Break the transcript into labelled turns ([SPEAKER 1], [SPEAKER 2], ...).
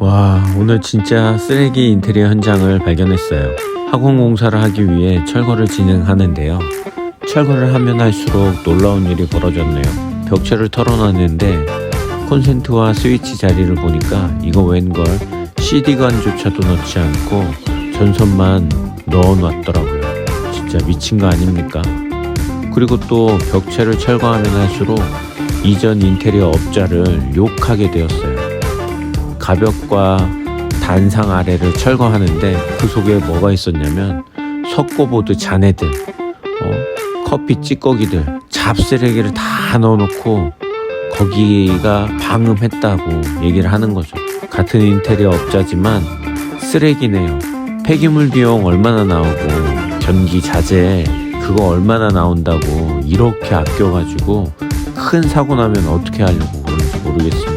[SPEAKER 1] 와, 오늘 진짜 쓰레기 인테리어 현장을 발견했어요. 학원 공사를 하기 위해 철거를 진행하는데요. 철거를 하면 할수록 놀라운 일이 벌어졌네요. 벽체를 털어놨는데 콘센트와 스위치 자리를 보니까 이거 웬걸 CD관조차도 넣지 않고 전선만 넣어놨더라고요. 진짜 미친 거 아닙니까? 그리고 또 벽체를 철거하면 할수록 이전 인테리어 업자를 욕하게 되었어요. 가벽과 단상 아래를 철거하는데 그 속에 뭐가 있었냐면 석고보드 잔해들, 어, 커피 찌꺼기들, 잡쓰레기를 다 넣어놓고 거기가 방음했다고 얘기를 하는 거죠. 같은 인테리어 업자지만 쓰레기네요. 폐기물 비용 얼마나 나오고 전기 자재 그거 얼마나 나온다고 이렇게 아껴가지고 큰 사고 나면 어떻게 하려고 그러는지 모르겠습니다.